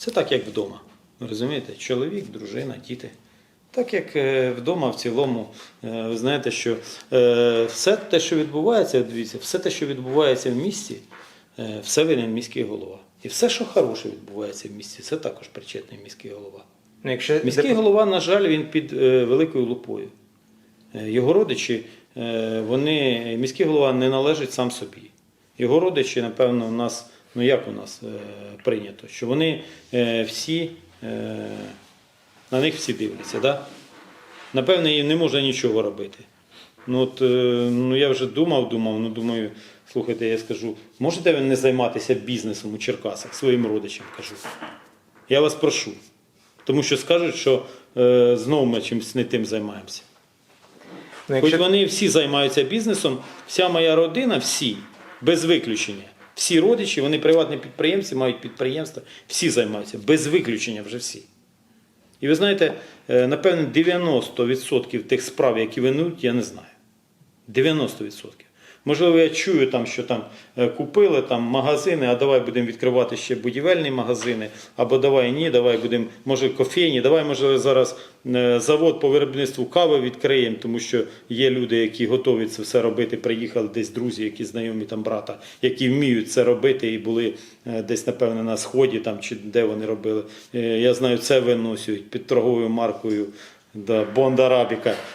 Це так, як вдома. Ви розумієте? Чоловік, дружина, діти. Так як е, вдома в цілому, е, ви знаєте, що е, все те, що відбувається, дивіться, все те, що відбувається в місті, все винен міський голова. І все, що хороше відбувається в місті, це також причетний міський голова. Ну, якщо Міський голова, на жаль, він під великою лупою. Його родичі, вони, міський голова не належить сам собі. Його родичі, напевно, у нас, ну як у нас е, прийнято, що вони е, всі, е, на них всі дивляться. Да? Напевно, їм не можна нічого робити. Ну, от, е, ну я вже думав, думав, ну думаю, слухайте, я скажу, можете ви не займатися бізнесом у Черкасах своїм родичам, кажу. Я вас прошу. Тому що скажуть, що е, знову ми чимось не тим займаємося. ну, Хоч вони всі займаються бізнесом, вся моя родина, всі, без виключення. Всі родичі, вони приватні підприємці, мають підприємства, всі займаються, без виключення вже всі. І ви знаєте, напевне, напевно, 90% тих справ, які винують, я не знаю. 90%. Можливо, я чую там, що там е, купили там магазини, а давай будемо відкривати ще будівельні магазини, або давай ні, давай будемо, може, кофейні, давай, може, зараз е, завод по виробництву кави відкриємо, тому що є люди, які готові це все робити. Приїхали десь друзі, які знайомі там брата, які вміють це робити і були е, десь, напевне, на сході там чи де вони робили. Я знаю, це виносять під торговою маркою. Да, Бондарабіка.